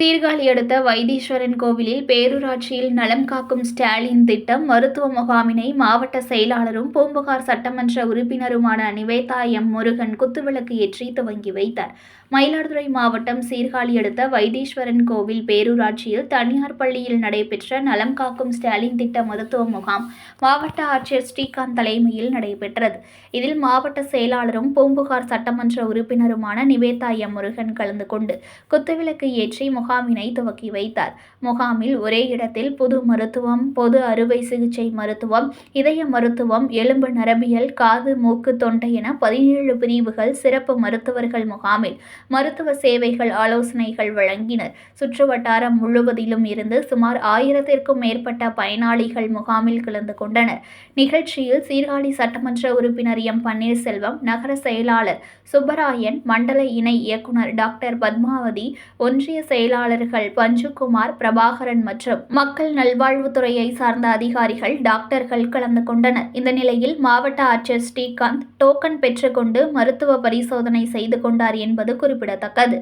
அடுத்த வைத்தீஸ்வரன் கோவிலில் பேரூராட்சியில் நலம் காக்கும் ஸ்டாலின் திட்டம் மருத்துவ முகாமினை மாவட்ட செயலாளரும் பூம்புகார் சட்டமன்ற உறுப்பினருமான நிவேதா எம் முருகன் குத்துவிளக்கு ஏற்றி துவங்கி வைத்தார். மயிலாடுதுறை மாவட்டம் சீர்காழி அடுத்த வைத்தீஸ்வரன் கோவில் பேரூராட்சியில் தனியார் பள்ளியில் நடைபெற்ற நலம் காக்கும் ஸ்டாலின் திட்ட மருத்துவ முகாம் மாவட்ட ஆட்சியர் ஸ்ரீகாந்த் தலைமையில் நடைபெற்றது. இதில் மாவட்ட செயலாளரும் பூம்புகார் சட்டமன்ற உறுப்பினருமான நிவேதா எம் முருகன் கலந்து கொண்டு குத்துவிளக்கு ஏற்றி முகாமினை துவக்கி வைத்தார். முகாமில் ஒரே இடத்தில் புது மருத்துவம் பொது அறுவை சிகிச்சை மருத்துவம் இதய மருத்துவம் எலும்பு நரம்பியல் காது மூக்கு தொண்டை என பதினேழு பிரிவுகள் சிறப்பு மருத்துவர்கள் முகாமில் மருத்துவ சேவைகள் ஆலோசனைகள் வழங்கினர். சுற்றுவட்டாரம் முழுவதிலும் இருந்து சுமார் ஆயிரத்திற்கும் மேற்பட்ட பயனாளிகள் முகாமில் கலந்து கொண்டனர். நிகழ்ச்சியில் சீர்காழி சட்டமன்ற உறுப்பினர் எம். பன்னீர்செல்வம் நகர செயலாளர் சுப்பராயன் மண்டல இணை இயக்குனர் டாக்டர் பத்மாவதி ஒன்றிய செயலாளர்கள் பஞ்சுகுமார் பிரபாகரன் மற்றும் மக்கள் நல்வாழ்வுத்துறையை சார்ந்த அதிகாரிகள் டாக்டர்கள் கலந்து கொண்டனர். இந்த நிலையில் மாவட்ட ஆட்சியர் ஸ்ரீகாந்த் டோக்கன் பெற்றுக்கொண்டு மருத்துவ பரிசோதனை செய்து கொண்டார் என்பது குறிப்பிடத்தக்கது.